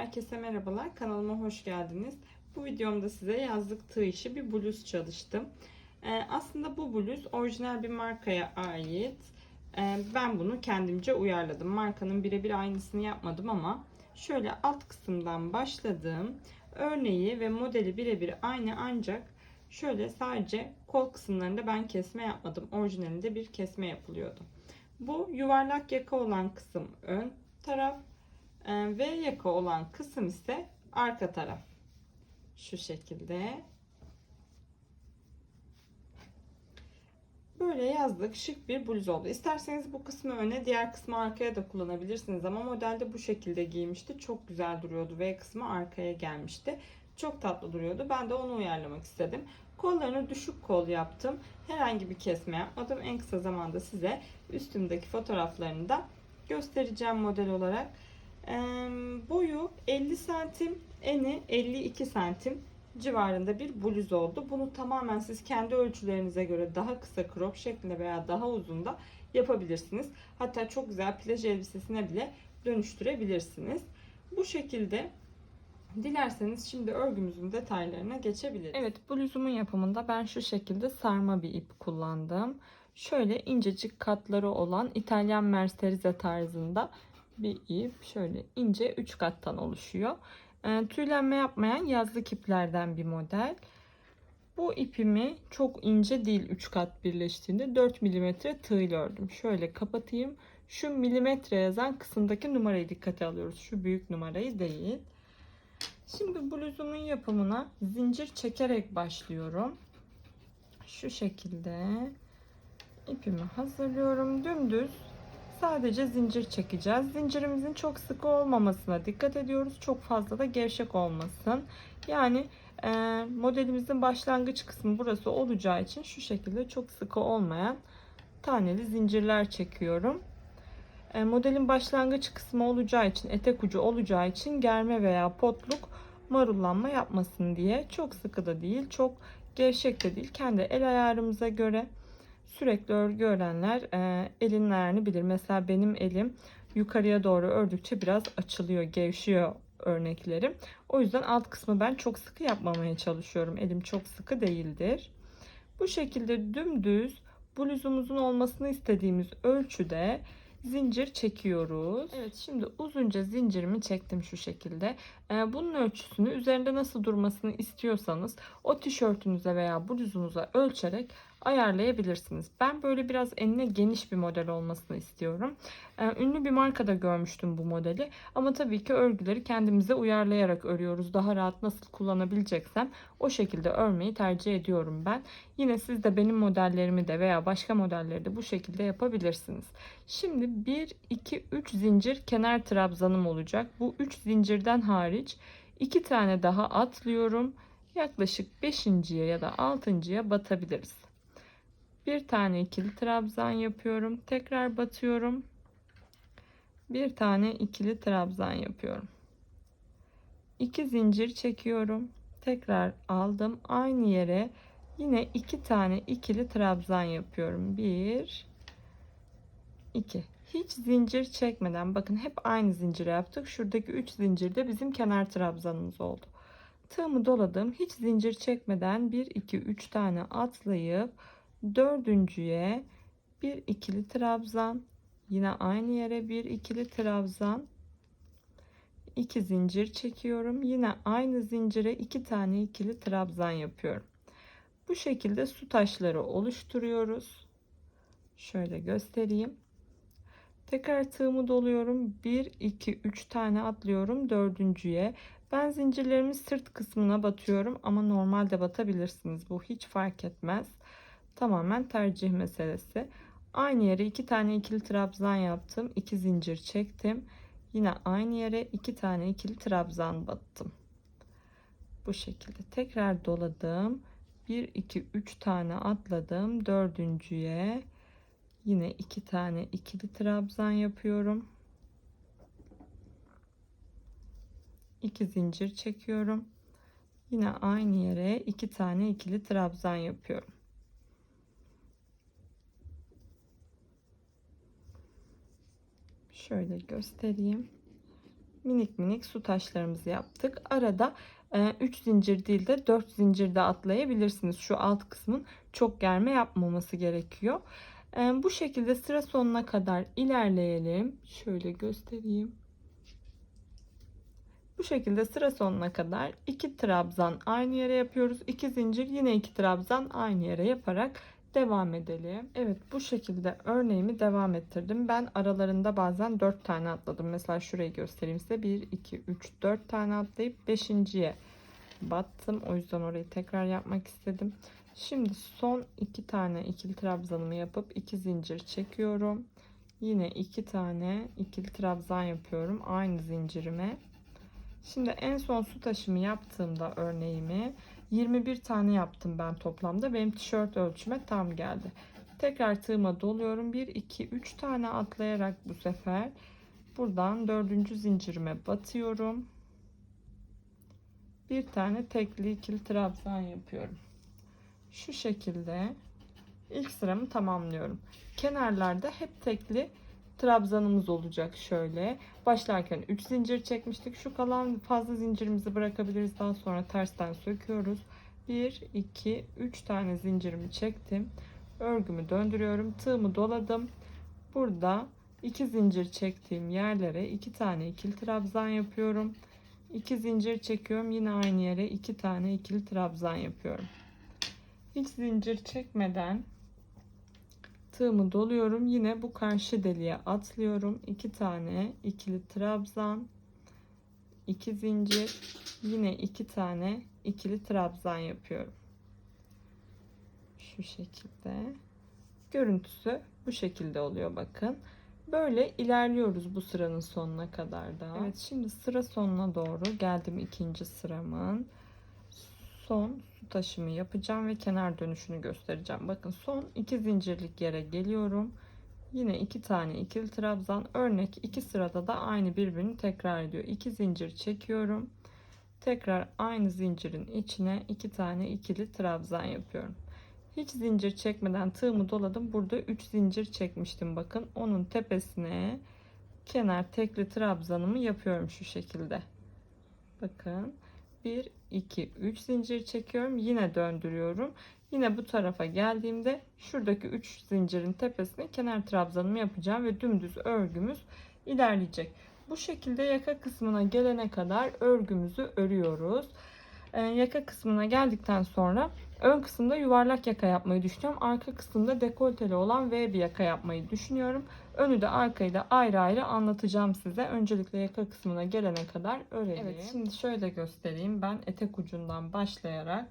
Herkese merhabalar. Kanalıma hoş geldiniz. Bu videomda size yazlık tığ işi bir bluz çalıştım. Ee, aslında bu bluz orijinal bir markaya ait. Ee, ben bunu kendimce uyarladım. Markanın birebir aynısını yapmadım ama şöyle alt kısımdan başladım. Örneği ve modeli birebir aynı ancak şöyle sadece kol kısımlarında ben kesme yapmadım. Orijinalinde bir kesme yapılıyordu. Bu yuvarlak yaka olan kısım ön taraf. Ee, V yaka olan kısım ise arka taraf. Şu şekilde. Böyle yazlık şık bir bluz oldu. İsterseniz bu kısmı öne diğer kısmı arkaya da kullanabilirsiniz. Ama modelde bu şekilde giymişti. Çok güzel duruyordu. V kısmı arkaya gelmişti. Çok tatlı duruyordu. Ben de onu uyarlamak istedim. Kollarını düşük kol yaptım. Herhangi bir kesme yapmadım. En kısa zamanda size üstümdeki fotoğraflarını da göstereceğim model olarak. Boyu 50 santim, eni 52 santim civarında bir bluz oldu. Bunu tamamen siz kendi ölçülerinize göre daha kısa crop şeklinde veya daha uzun da yapabilirsiniz. Hatta çok güzel plaj elbisesine bile dönüştürebilirsiniz. Bu şekilde dilerseniz şimdi örgümüzün detaylarına geçebiliriz. Evet bluzumun yapımında ben şu şekilde sarma bir ip kullandım. Şöyle incecik katları olan İtalyan merserize tarzında bir ip şöyle ince 3 kattan oluşuyor. E, tüylenme yapmayan yazlık iplerden bir model. Bu ipimi çok ince değil 3 kat birleştiğinde 4 mm tığ ile ördüm. Şöyle kapatayım. Şu milimetre yazan kısımdaki numarayı dikkate alıyoruz. Şu büyük numarayı değil. Şimdi bluzumun yapımına zincir çekerek başlıyorum. Şu şekilde ipimi hazırlıyorum. Dümdüz Sadece zincir çekeceğiz. Zincirimizin çok sıkı olmamasına dikkat ediyoruz. Çok fazla da gevşek olmasın. Yani e, modelimizin başlangıç kısmı burası olacağı için şu şekilde çok sıkı olmayan taneli zincirler çekiyorum. E, modelin başlangıç kısmı olacağı için, etek ucu olacağı için germe veya potluk marullanma yapmasın diye. Çok sıkı da değil, çok gevşek de değil. Kendi el ayarımıza göre sürekli örgü örenler e, elinin ayarını bilir. Mesela benim elim yukarıya doğru ördükçe biraz açılıyor, gevşiyor örneklerim. O yüzden alt kısmı ben çok sıkı yapmamaya çalışıyorum. Elim çok sıkı değildir. Bu şekilde dümdüz bluzumuzun olmasını istediğimiz ölçüde zincir çekiyoruz. Evet şimdi uzunca zincirimi çektim şu şekilde. Ee, bunun ölçüsünü üzerinde nasıl durmasını istiyorsanız o tişörtünüze veya bluzunuza ölçerek ayarlayabilirsiniz. Ben böyle biraz enine geniş bir model olmasını istiyorum. Ee, ünlü bir markada görmüştüm bu modeli. Ama tabii ki örgüleri kendimize uyarlayarak örüyoruz. Daha rahat nasıl kullanabileceksem o şekilde örmeyi tercih ediyorum ben. Yine siz de benim modellerimi de veya başka modelleri de bu şekilde yapabilirsiniz. Şimdi 1, 2, 3 zincir kenar trabzanım olacak. Bu 3 zincirden hariç 2 tane daha atlıyorum. Yaklaşık 5.ye ya da 6.ya batabiliriz. Bir tane ikili trabzan yapıyorum. Tekrar batıyorum. Bir tane ikili trabzan yapıyorum. İki zincir çekiyorum. Tekrar aldım. Aynı yere yine iki tane ikili trabzan yapıyorum. Bir, iki. Hiç zincir çekmeden bakın hep aynı zinciri yaptık. Şuradaki üç zincir de bizim kenar trabzanımız oldu. Tığımı doladım. Hiç zincir çekmeden 1 2 3 tane atlayıp dördüncüye bir ikili trabzan. Yine aynı yere bir ikili trabzan. İki zincir çekiyorum. Yine aynı zincire iki tane ikili trabzan yapıyorum. Bu şekilde su taşları oluşturuyoruz. Şöyle göstereyim. Tekrar tığımı doluyorum. 1 2 3 tane atlıyorum dördüncüye. Ben zincirlerimi sırt kısmına batıyorum ama normalde batabilirsiniz. Bu hiç fark etmez Tamamen tercih meselesi. Aynı yere iki tane ikili trabzan yaptım. iki zincir çektim. Yine aynı yere iki tane ikili trabzan battım. Bu şekilde tekrar doladım. 1 2 3 tane atladım. Dördüncüye yine iki tane ikili trabzan yapıyorum. 2 zincir çekiyorum. Yine aynı yere iki tane ikili trabzan yapıyorum. Şöyle göstereyim. minik minik su taşlarımızı yaptık. Arada 3 zincir değil de 4 zincir de atlayabilirsiniz. Şu alt kısmın çok germe yapmaması gerekiyor. E, bu şekilde sıra sonuna kadar ilerleyelim. Şöyle göstereyim. Bu şekilde sıra sonuna kadar 2 trabzan aynı yere yapıyoruz. 2 zincir yine 2 trabzan aynı yere yaparak devam edelim. Evet bu şekilde örneğimi devam ettirdim. Ben aralarında bazen 4 tane atladım. Mesela şurayı göstereyim size. 1, 2, 3, 4 tane atlayıp 5.ye battım. O yüzden orayı tekrar yapmak istedim. Şimdi son 2 tane ikili trabzanımı yapıp 2 zincir çekiyorum. Yine 2 tane ikili trabzan yapıyorum aynı zincirime. Şimdi en son su taşımı yaptığımda örneğimi 21 tane yaptım ben toplamda. Benim tişört ölçüme tam geldi. Tekrar tığıma doluyorum. 1, 2, 3 tane atlayarak bu sefer buradan dördüncü zincirime batıyorum. Bir tane tekli ikili trabzan yapıyorum. Şu şekilde ilk sıramı tamamlıyorum. Kenarlarda hep tekli trabzanımız olacak şöyle. Başlarken 3 zincir çekmiştik. Şu kalan fazla zincirimizi bırakabiliriz. Daha sonra tersten söküyoruz. 1, 2, 3 tane zincirimi çektim. Örgümü döndürüyorum. Tığımı doladım. Burada 2 zincir çektiğim yerlere 2 tane ikili trabzan yapıyorum. 2 zincir çekiyorum. Yine aynı yere 2 tane ikili trabzan yapıyorum. Hiç zincir çekmeden tığımı doluyorum. Yine bu karşı deliğe atlıyorum. 2 tane ikili trabzan, 2 zincir, yine 2 tane ikili trabzan yapıyorum. Şu şekilde. Görüntüsü bu şekilde oluyor bakın. Böyle ilerliyoruz bu sıranın sonuna kadar da. Evet şimdi sıra sonuna doğru geldim ikinci sıramın. Son su taşımı yapacağım ve kenar dönüşünü göstereceğim. Bakın son iki zincirlik yere geliyorum. Yine iki tane ikili trabzan. Örnek iki sırada da aynı birbirini tekrar ediyor. İki zincir çekiyorum. Tekrar aynı zincirin içine iki tane ikili trabzan yapıyorum. Hiç zincir çekmeden tığımı doladım. Burada 3 zincir çekmiştim bakın. Onun tepesine kenar tekli trabzanımı yapıyorum şu şekilde. Bakın 1 2 3 zincir çekiyorum. Yine döndürüyorum. Yine bu tarafa geldiğimde şuradaki 3 zincirin tepesine kenar trabzanımı yapacağım ve dümdüz örgümüz ilerleyecek. Bu şekilde yaka kısmına gelene kadar örgümüzü örüyoruz. Ee, yaka kısmına geldikten sonra ön kısımda yuvarlak yaka yapmayı düşünüyorum. Arka kısımda dekolteli olan V bir yaka yapmayı düşünüyorum. Önü de arkayı da ayrı ayrı anlatacağım size. Öncelikle yaka kısmına gelene kadar örelim. Evet şimdi şöyle göstereyim. Ben etek ucundan başlayarak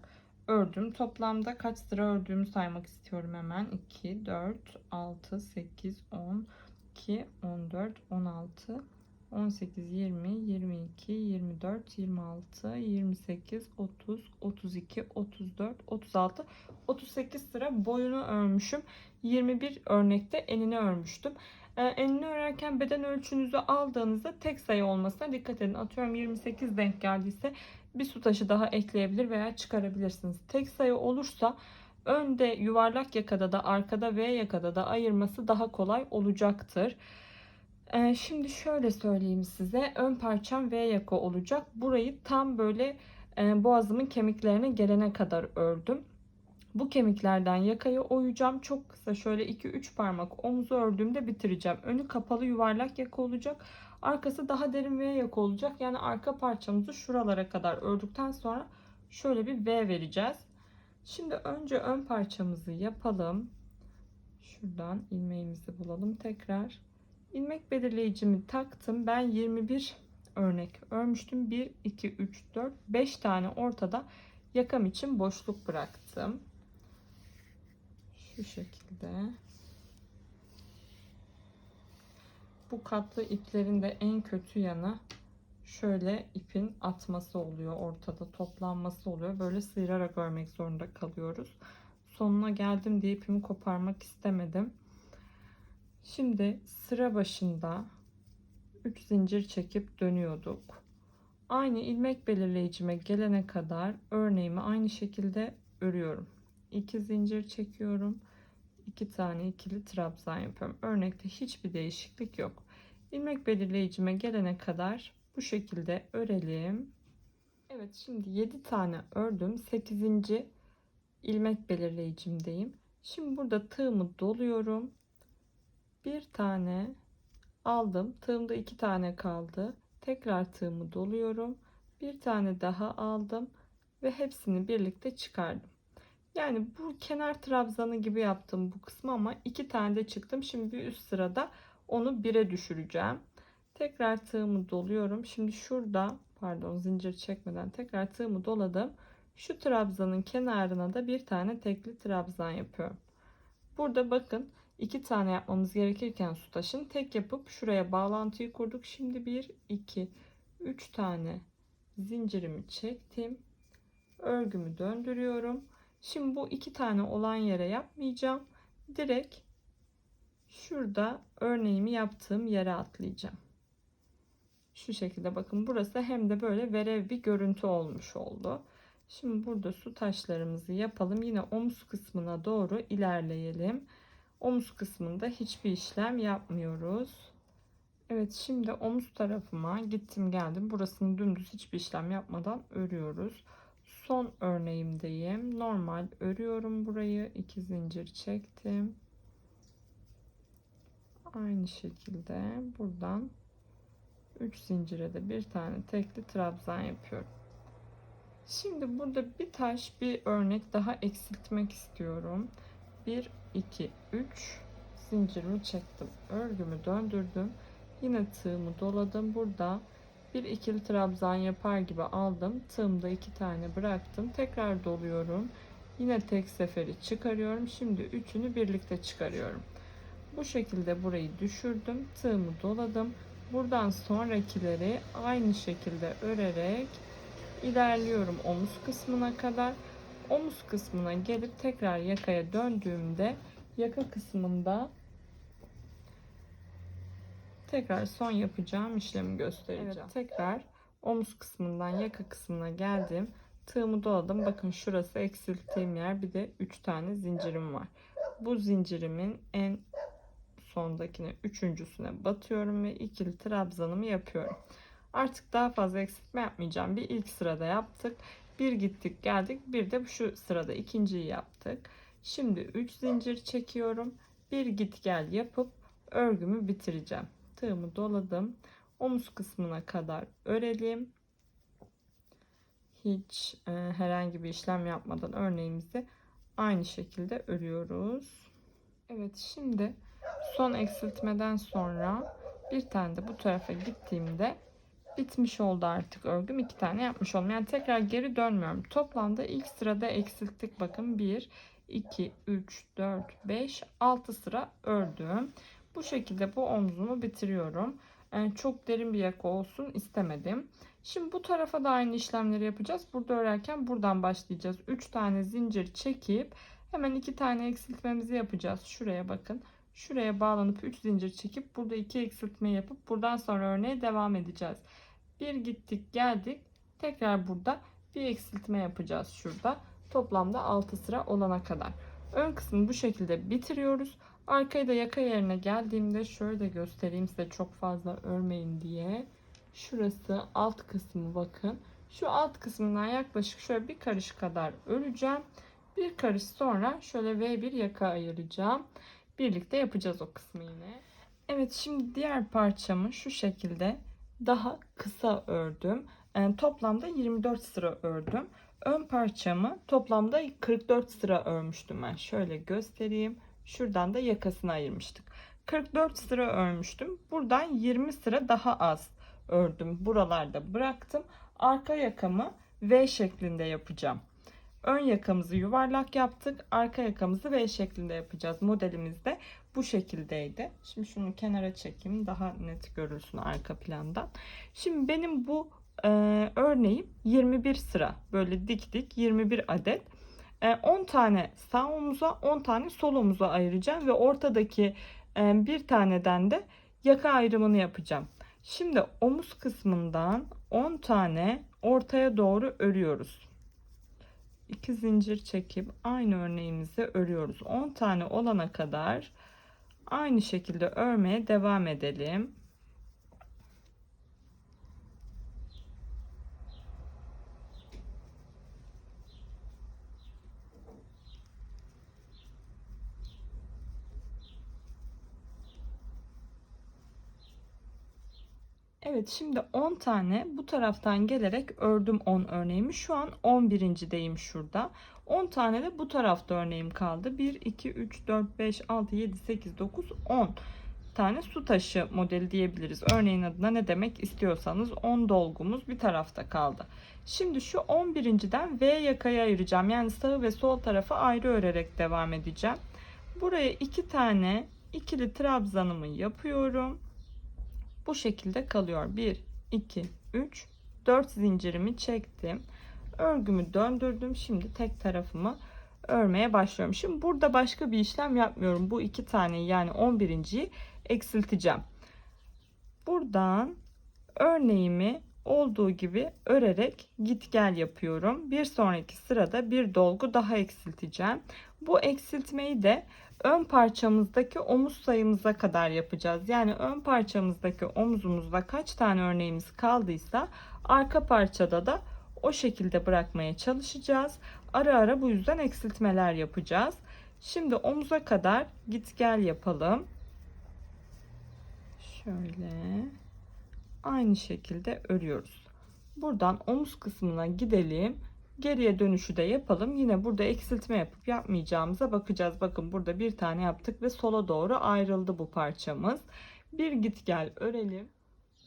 ördüm. Toplamda kaç sıra ördüğümü saymak istiyorum hemen. 2, 4, 6, 8, 10, 2, 14, 16, 18, 20, 22, 24, 26, 28, 30, 32, 34, 36, 38 sıra boyunu örmüşüm. 21 örnekte enini örmüştüm. Ee, enini örerken beden ölçünüzü aldığınızda tek sayı olmasına dikkat edin. Atıyorum 28 denk geldiyse bir su taşı daha ekleyebilir veya çıkarabilirsiniz. Tek sayı olursa önde yuvarlak yakada da arkada V yakada da ayırması daha kolay olacaktır. Ee, şimdi şöyle söyleyeyim size. Ön parçam V yaka olacak. Burayı tam böyle e, boğazımın kemiklerine gelene kadar ördüm. Bu kemiklerden yakayı oyacağım. Çok kısa şöyle 2-3 parmak omuzu ördüğümde bitireceğim. Önü kapalı yuvarlak yaka olacak. Arkası daha derin V yaka olacak. Yani arka parçamızı şuralara kadar ördükten sonra şöyle bir V vereceğiz. Şimdi önce ön parçamızı yapalım. Şuradan ilmeğimizi bulalım tekrar. İlmek belirleyicimi taktım. Ben 21 örnek örmüştüm. 1, 2, 3, 4, 5 tane ortada yakam için boşluk bıraktım. Şu şekilde. Bu katlı iplerin de en kötü yanı şöyle ipin atması oluyor. Ortada toplanması oluyor. Böyle sıyırarak örmek zorunda kalıyoruz. Sonuna geldim diye ipimi koparmak istemedim. Şimdi sıra başında 3 zincir çekip dönüyorduk. Aynı ilmek belirleyicime gelene kadar örneğimi aynı şekilde örüyorum. 2 zincir çekiyorum. 2 tane ikili trabzan yapıyorum. Örnekte hiçbir değişiklik yok. İlmek belirleyicime gelene kadar bu şekilde örelim. Evet şimdi 7 tane ördüm. 8. ilmek belirleyicimdeyim. Şimdi burada tığımı doluyorum. Bir tane aldım. Tığımda iki tane kaldı. Tekrar tığımı doluyorum. Bir tane daha aldım ve hepsini birlikte çıkardım. Yani bu kenar trabzanı gibi yaptım bu kısmı ama iki tane de çıktım. Şimdi bir üst sırada onu bire düşüreceğim. Tekrar tığımı doluyorum. Şimdi şurada pardon zincir çekmeden tekrar tığımı doladım. Şu trabzanın kenarına da bir tane tekli trabzan yapıyorum. Burada bakın iki tane yapmamız gerekirken su taşın tek yapıp şuraya bağlantıyı kurduk. Şimdi bir, iki, üç tane zincirimi çektim. Örgümü döndürüyorum. Şimdi bu iki tane olan yere yapmayacağım. Direkt şurada örneğimi yaptığım yere atlayacağım. Şu şekilde bakın burası hem de böyle verev bir görüntü olmuş oldu. Şimdi burada su taşlarımızı yapalım. Yine omuz kısmına doğru ilerleyelim. Omuz kısmında hiçbir işlem yapmıyoruz. Evet şimdi omuz tarafıma gittim geldim. Burasını dümdüz hiçbir işlem yapmadan örüyoruz. Son örneğimdeyim. Normal örüyorum burayı. iki zincir çektim. Aynı şekilde buradan 3 zincire de bir tane tekli trabzan yapıyorum. Şimdi burada bir taş bir örnek daha eksiltmek istiyorum. 1 2 3 zincirimi çektim. Örgümü döndürdüm. Yine tığımı doladım. Burada bir ikili trabzan yapar gibi aldım. Tığımda iki tane bıraktım. Tekrar doluyorum. Yine tek seferi çıkarıyorum. Şimdi üçünü birlikte çıkarıyorum. Bu şekilde burayı düşürdüm. Tığımı doladım. Buradan sonrakileri aynı şekilde örerek ilerliyorum omuz kısmına kadar. Omuz kısmına gelip tekrar yakaya döndüğümde yaka kısmında tekrar son yapacağım işlemi göstereceğim. Evet, tekrar omuz kısmından yaka kısmına geldim. Tığımı doladım. Bakın şurası eksilttiğim yer. Bir de 3 tane zincirim var. Bu zincirimin en sondakine üçüncüsüne batıyorum ve ikili trabzanımı yapıyorum. Artık daha fazla eksiltme yapmayacağım. Bir ilk sırada yaptık. Bir gittik geldik. Bir de şu sırada ikinciyi yaptık. Şimdi 3 zincir çekiyorum. Bir git gel yapıp örgümü bitireceğim. Tığımı doladım. Omuz kısmına kadar örelim. Hiç e, herhangi bir işlem yapmadan örneğimizi aynı şekilde örüyoruz. Evet şimdi son eksiltmeden sonra bir tane de bu tarafa gittiğimde bitmiş oldu artık örgüm. iki tane yapmış oldum. Yani tekrar geri dönmüyorum. Toplamda ilk sırada eksilttik. Bakın 1, 2, 3, 4, 5, 6 sıra ördüm. Bu şekilde bu omzumu bitiriyorum. Yani çok derin bir yaka olsun istemedim. Şimdi bu tarafa da aynı işlemleri yapacağız. Burada örerken buradan başlayacağız. 3 tane zincir çekip hemen 2 tane eksiltmemizi yapacağız. Şuraya bakın. Şuraya bağlanıp 3 zincir çekip burada 2 eksiltme yapıp buradan sonra örneğe devam edeceğiz. Bir gittik geldik. Tekrar burada bir eksiltme yapacağız şurada. Toplamda 6 sıra olana kadar. Ön kısmı bu şekilde bitiriyoruz. Arkayı da yaka yerine geldiğimde şöyle de göstereyim size çok fazla örmeyin diye. Şurası alt kısmı bakın. Şu alt kısmından yaklaşık şöyle bir karış kadar öreceğim. Bir karış sonra şöyle V1 yaka ayıracağım. Birlikte yapacağız o kısmı yine. Evet şimdi diğer parçamı şu şekilde daha kısa ördüm. Yani toplamda 24 sıra ördüm. Ön parçamı toplamda 44 sıra örmüştüm ben. Şöyle göstereyim. Şuradan da yakasını ayırmıştık. 44 sıra örmüştüm. Buradan 20 sıra daha az ördüm. Buralarda bıraktım. Arka yakamı V şeklinde yapacağım. Ön yakamızı yuvarlak yaptık. Arka yakamızı V şeklinde yapacağız. Modelimiz de bu şekildeydi. Şimdi şunu kenara çekeyim. Daha net görülsün arka plandan. Şimdi benim bu e, örneğim 21 sıra. Böyle dik dik 21 adet. 10 e, tane sağ omuza 10 tane sol omuza ayıracağım. Ve ortadaki e, bir taneden de yaka ayrımını yapacağım. Şimdi omuz kısmından 10 tane ortaya doğru örüyoruz. 2 zincir çekip aynı örneğimizi örüyoruz. 10 tane olana kadar aynı şekilde örmeye devam edelim. Evet şimdi 10 tane bu taraftan gelerek ördüm 10 örneğimi. Şu an 11.deyim şurada. 10 tane de bu tarafta örneğim kaldı. 1, 2, 3, 4, 5, 6, 7, 8, 9, 10 tane su taşı modeli diyebiliriz. Örneğin adına ne demek istiyorsanız 10 dolgumuz bir tarafta kaldı. Şimdi şu 11.den V yakaya ayıracağım. Yani sağ ve sol tarafı ayrı örerek devam edeceğim. Buraya iki tane ikili trabzanımı yapıyorum. Bu şekilde kalıyor. 1, 2, 3, 4 zincirimi çektim. Örgümü döndürdüm. Şimdi tek tarafımı örmeye başlıyorum. Şimdi burada başka bir işlem yapmıyorum. Bu iki tane yani 11.yi eksilteceğim. Buradan örneğimi olduğu gibi örerek git gel yapıyorum. Bir sonraki sırada bir dolgu daha eksilteceğim. Bu eksiltmeyi de ön parçamızdaki omuz sayımıza kadar yapacağız. Yani ön parçamızdaki omuzumuzda kaç tane örneğimiz kaldıysa arka parçada da o şekilde bırakmaya çalışacağız. Ara ara bu yüzden eksiltmeler yapacağız. Şimdi omuza kadar git gel yapalım. Şöyle aynı şekilde örüyoruz. Buradan omuz kısmına gidelim. Geriye dönüşü de yapalım. Yine burada eksiltme yapıp yapmayacağımıza bakacağız. Bakın burada bir tane yaptık ve sola doğru ayrıldı bu parçamız. Bir git gel örelim.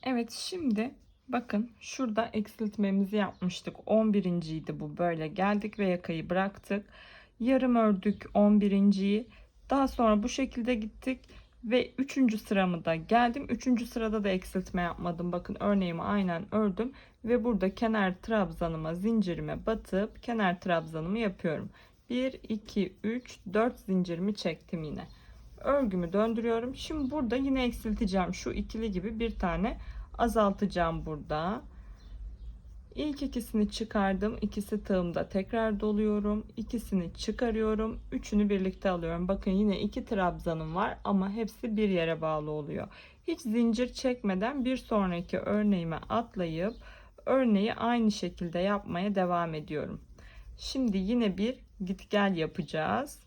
Evet şimdi bakın şurada eksiltmemizi yapmıştık. 11. idi bu böyle geldik ve yakayı bıraktık. Yarım ördük 11.yi. Daha sonra bu şekilde gittik ve 3. sıramı da geldim. 3. sırada da eksiltme yapmadım. Bakın örneğimi aynen ördüm ve burada kenar trabzanıma zincirime batıp kenar trabzanımı yapıyorum. 1 2 3 4 zincirimi çektim yine. Örgümü döndürüyorum. Şimdi burada yine eksilteceğim. Şu ikili gibi bir tane azaltacağım burada. İlk ikisini çıkardım. İkisi tığımda tekrar doluyorum. İkisini çıkarıyorum. Üçünü birlikte alıyorum. Bakın yine iki trabzanım var ama hepsi bir yere bağlı oluyor. Hiç zincir çekmeden bir sonraki örneğime atlayıp örneği aynı şekilde yapmaya devam ediyorum. Şimdi yine bir git gel yapacağız.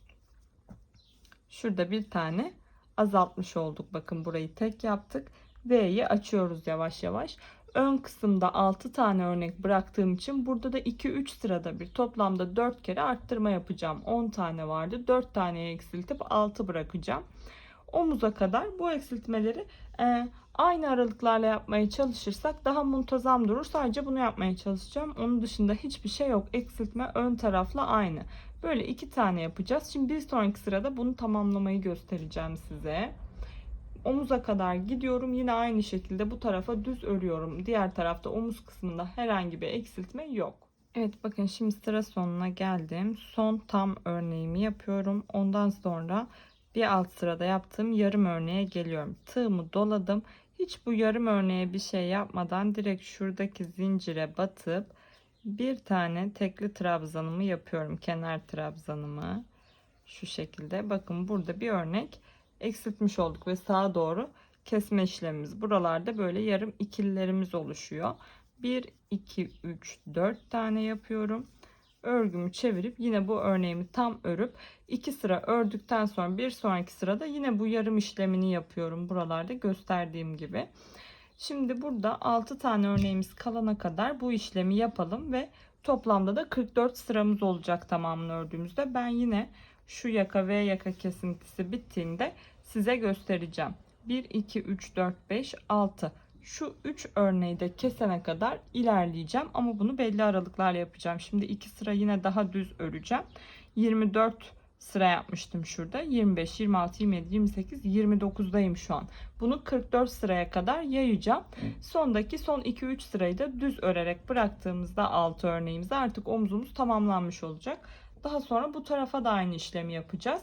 Şurada bir tane azaltmış olduk. Bakın burayı tek yaptık. V'yi açıyoruz yavaş yavaş ön kısımda 6 tane örnek bıraktığım için burada da 2-3 sırada bir toplamda 4 kere arttırma yapacağım. 10 tane vardı. 4 taneye eksiltip 6 bırakacağım. Omuza kadar bu eksiltmeleri e, aynı aralıklarla yapmaya çalışırsak daha muntazam durur. Sadece bunu yapmaya çalışacağım. Onun dışında hiçbir şey yok. Eksiltme ön tarafla aynı. Böyle iki tane yapacağız. Şimdi bir sonraki sırada bunu tamamlamayı göstereceğim size omuza kadar gidiyorum. Yine aynı şekilde bu tarafa düz örüyorum. Diğer tarafta omuz kısmında herhangi bir eksiltme yok. Evet bakın şimdi sıra sonuna geldim. Son tam örneğimi yapıyorum. Ondan sonra bir alt sırada yaptığım yarım örneğe geliyorum. Tığımı doladım. Hiç bu yarım örneğe bir şey yapmadan direkt şuradaki zincire batıp bir tane tekli trabzanımı yapıyorum. Kenar trabzanımı. Şu şekilde. Bakın burada bir örnek eksiltmiş olduk ve sağa doğru kesme işlemimiz. Buralarda böyle yarım ikililerimiz oluşuyor. 1, 2, 3, 4 tane yapıyorum. Örgümü çevirip yine bu örneğimi tam örüp 2 sıra ördükten sonra bir sonraki sırada yine bu yarım işlemini yapıyorum. Buralarda gösterdiğim gibi. Şimdi burada 6 tane örneğimiz kalana kadar bu işlemi yapalım ve toplamda da 44 sıramız olacak tamamını ördüğümüzde. Ben yine şu yaka V yaka kesintisi bittiğinde size göstereceğim. 1, 2, 3, 4, 5, 6. Şu 3 örneği de kesene kadar ilerleyeceğim. Ama bunu belli aralıklarla yapacağım. Şimdi 2 sıra yine daha düz öreceğim. 24 sıra yapmıştım şurada. 25, 26, 27, 28, 29'dayım şu an. Bunu 44 sıraya kadar yayacağım. Sondaki son 2-3 sırayı da düz örerek bıraktığımızda 6 örneğimiz artık omzumuz tamamlanmış olacak. Daha sonra bu tarafa da aynı işlemi yapacağız.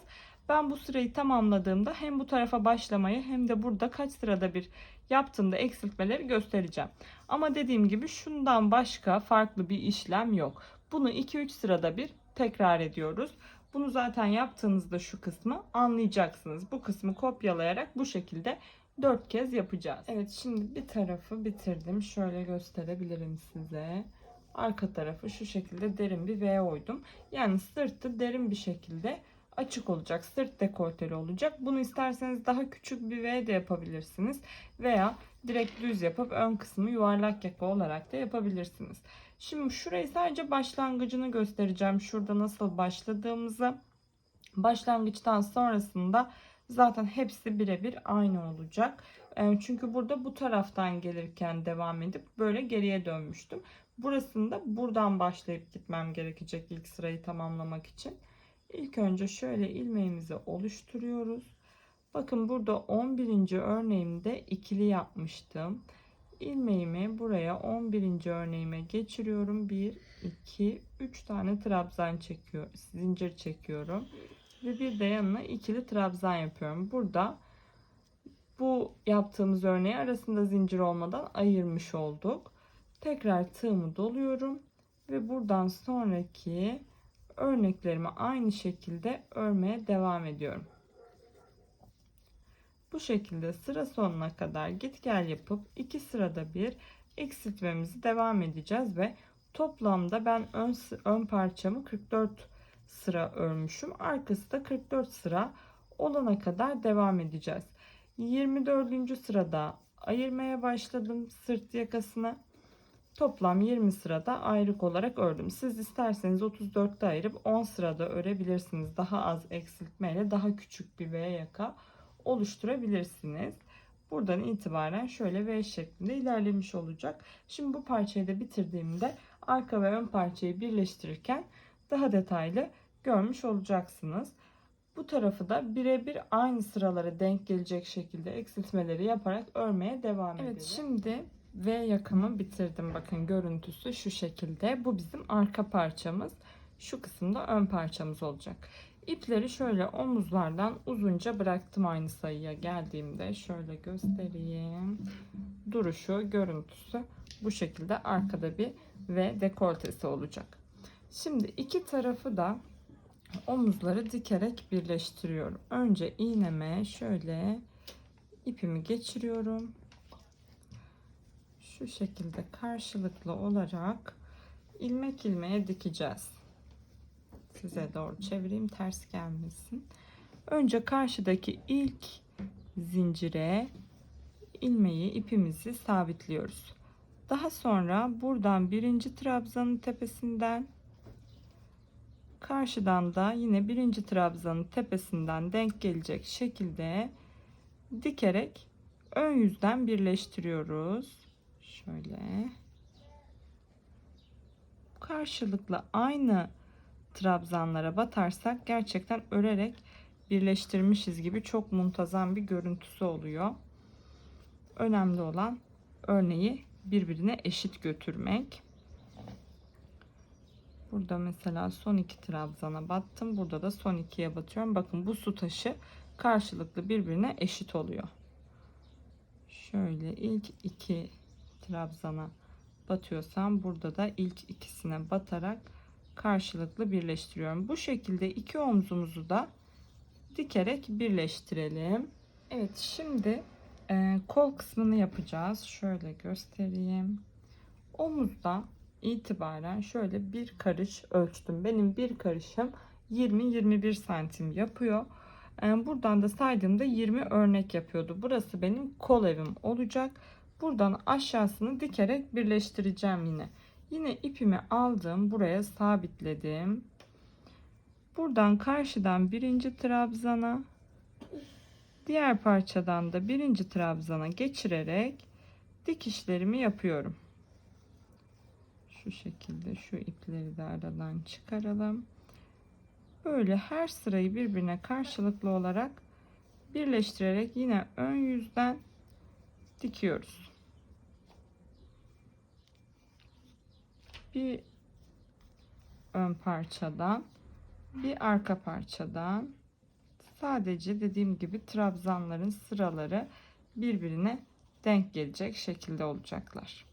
Ben bu sırayı tamamladığımda hem bu tarafa başlamayı hem de burada kaç sırada bir yaptığımda eksiltmeleri göstereceğim. Ama dediğim gibi şundan başka farklı bir işlem yok. Bunu 2-3 sırada bir tekrar ediyoruz. Bunu zaten yaptığınızda şu kısmı anlayacaksınız. Bu kısmı kopyalayarak bu şekilde 4 kez yapacağız. Evet şimdi bir tarafı bitirdim. Şöyle gösterebilirim size. Arka tarafı şu şekilde derin bir V oydum. Yani sırtı derin bir şekilde açık olacak. Sırt dekolteli olacak. Bunu isterseniz daha küçük bir V de yapabilirsiniz. Veya direkt düz yapıp ön kısmı yuvarlak yaka olarak da yapabilirsiniz. Şimdi şurayı sadece başlangıcını göstereceğim. Şurada nasıl başladığımızı. Başlangıçtan sonrasında zaten hepsi birebir aynı olacak. E, Çünkü burada bu taraftan gelirken devam edip böyle geriye dönmüştüm. Burasında buradan başlayıp gitmem gerekecek ilk sırayı tamamlamak için. İlk önce şöyle ilmeğimizi oluşturuyoruz. Bakın burada 11. örneğimde ikili yapmıştım. İlmeğimi buraya 11. örneğime geçiriyorum. 1, 2, 3 tane trabzan çekiyor, zincir çekiyorum. Ve bir de yanına ikili trabzan yapıyorum. Burada bu yaptığımız örneği arasında zincir olmadan ayırmış olduk. Tekrar tığımı doluyorum ve buradan sonraki örneklerimi aynı şekilde örmeye devam ediyorum. Bu şekilde sıra sonuna kadar git gel yapıp iki sırada bir eksiltmemizi devam edeceğiz ve toplamda ben ön, ön parçamı 44 sıra örmüşüm. Arkası da 44 sıra olana kadar devam edeceğiz. 24. sırada ayırmaya başladım sırt yakasına. Toplam 20 sırada ayrık olarak ördüm. Siz isterseniz 34'te ayırıp 10 sırada örebilirsiniz. Daha az eksiltmeyle daha küçük bir V yaka oluşturabilirsiniz. Buradan itibaren şöyle V şeklinde ilerlemiş olacak. Şimdi bu parçayı da bitirdiğimde arka ve ön parçayı birleştirirken daha detaylı görmüş olacaksınız. Bu tarafı da birebir aynı sıralara denk gelecek şekilde eksiltmeleri yaparak örmeye devam edelim. Evet şimdi V yakamı bitirdim. Bakın görüntüsü şu şekilde. Bu bizim arka parçamız. Şu kısımda ön parçamız olacak. İpleri şöyle omuzlardan uzunca bıraktım aynı sayıya geldiğimde. Şöyle göstereyim. Duruşu, görüntüsü bu şekilde arkada bir V dekoltesi olacak. Şimdi iki tarafı da omuzları dikerek birleştiriyorum. Önce iğneme şöyle ipimi geçiriyorum. Şu şekilde karşılıklı olarak ilmek ilmeğe dikeceğiz. Size doğru çevireyim ters gelmesin. Önce karşıdaki ilk zincire ilmeği ipimizi sabitliyoruz. Daha sonra buradan birinci trabzanın tepesinden Karşıdan da yine birinci trabzanın tepesinden denk gelecek şekilde dikerek ön yüzden birleştiriyoruz. Şöyle. Karşılıklı aynı trabzanlara batarsak gerçekten örerek birleştirmişiz gibi çok muntazam bir görüntüsü oluyor. Önemli olan örneği birbirine eşit götürmek. Burada mesela son iki trabzana battım. Burada da son ikiye batıyorum. Bakın bu su taşı karşılıklı birbirine eşit oluyor. Şöyle ilk iki trabzana batıyorsam burada da ilk ikisine batarak karşılıklı birleştiriyorum. Bu şekilde iki omzumuzu da dikerek birleştirelim. Evet şimdi e, kol kısmını yapacağız. Şöyle göstereyim. Omuzda itibaren şöyle bir karış ölçtüm. Benim bir karışım 20-21 santim yapıyor. Ee, buradan da saydığımda 20 örnek yapıyordu. Burası benim kol evim olacak. Buradan aşağısını dikerek birleştireceğim yine. Yine ipimi aldım. Buraya sabitledim. Buradan karşıdan birinci trabzana diğer parçadan da birinci trabzana geçirerek dikişlerimi yapıyorum şu şekilde şu ipleri de aradan çıkaralım böyle her sırayı birbirine karşılıklı olarak birleştirerek yine ön yüzden dikiyoruz bir ön parçadan bir arka parçadan sadece dediğim gibi trabzanların sıraları birbirine denk gelecek şekilde olacaklar.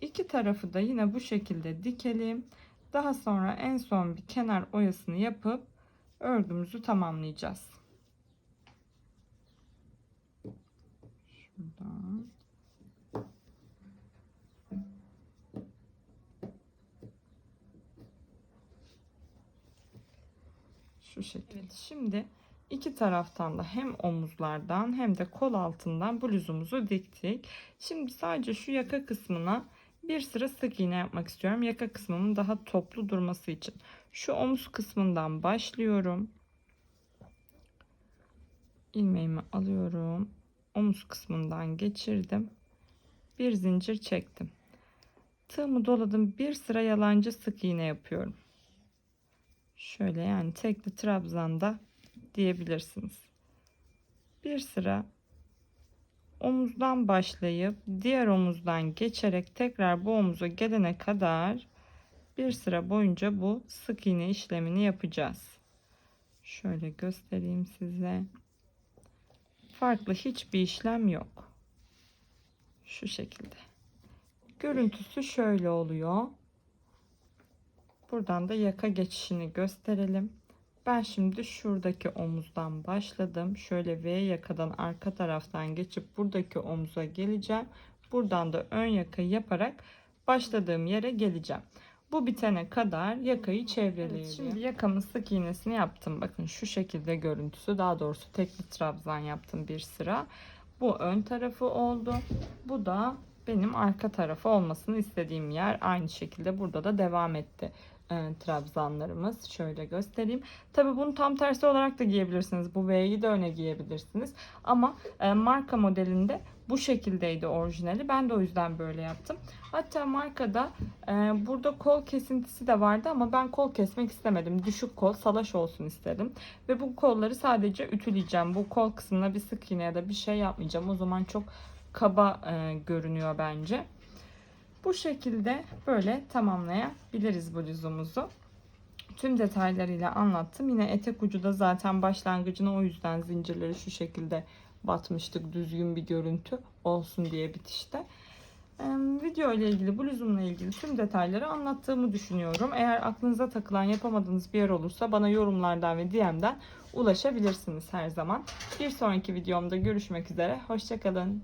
İki tarafı da yine bu şekilde dikelim. Daha sonra en son bir kenar oyasını yapıp örgümüzü tamamlayacağız. Şuradan. Şu şekilde. Şimdi iki taraftan da hem omuzlardan hem de kol altından bluzumuzu diktik. Şimdi sadece şu yaka kısmına bir sıra sık iğne yapmak istiyorum. Yaka kısmının daha toplu durması için. Şu omuz kısmından başlıyorum. ilmeğimi alıyorum. Omuz kısmından geçirdim. Bir zincir çektim. Tığımı doladım. Bir sıra yalancı sık iğne yapıyorum. Şöyle yani tekli trabzanda diyebilirsiniz. Bir sıra omuzdan başlayıp diğer omuzdan geçerek tekrar bu omuza gelene kadar bir sıra boyunca bu sık iğne işlemini yapacağız. Şöyle göstereyim size. Farklı hiçbir işlem yok. Şu şekilde. Görüntüsü şöyle oluyor. Buradan da yaka geçişini gösterelim. Ben şimdi şuradaki omuzdan başladım. Şöyle V yakadan arka taraftan geçip buradaki omuza geleceğim. Buradan da ön yaka yaparak başladığım yere geleceğim. Bu bitene kadar yakayı çevreleyeceğim. şimdi yakamın sık iğnesini yaptım. Bakın şu şekilde görüntüsü. Daha doğrusu tekli trabzan yaptım bir sıra. Bu ön tarafı oldu. Bu da benim arka tarafı olmasını istediğim yer. Aynı şekilde burada da devam etti e, trabzanlarımız. Şöyle göstereyim. Tabi bunu tam tersi olarak da giyebilirsiniz. Bu V'yi de öne giyebilirsiniz. Ama e, marka modelinde bu şekildeydi orijinali. Ben de o yüzden böyle yaptım. Hatta markada e, burada kol kesintisi de vardı ama ben kol kesmek istemedim. Düşük kol, salaş olsun istedim. Ve bu kolları sadece ütüleyeceğim. Bu kol kısmına bir sık iğne ya da bir şey yapmayacağım. O zaman çok kaba e, görünüyor bence. Bu şekilde böyle tamamlayabiliriz bluzumuzu. Tüm detaylarıyla anlattım. Yine etek ucu da zaten başlangıcına o yüzden zincirleri şu şekilde batmıştık. Düzgün bir görüntü olsun diye bitişte. Ee, video ile ilgili, bluzumla ilgili tüm detayları anlattığımı düşünüyorum. Eğer aklınıza takılan yapamadığınız bir yer olursa bana yorumlardan ve DM'den ulaşabilirsiniz her zaman. Bir sonraki videomda görüşmek üzere. Hoşçakalın.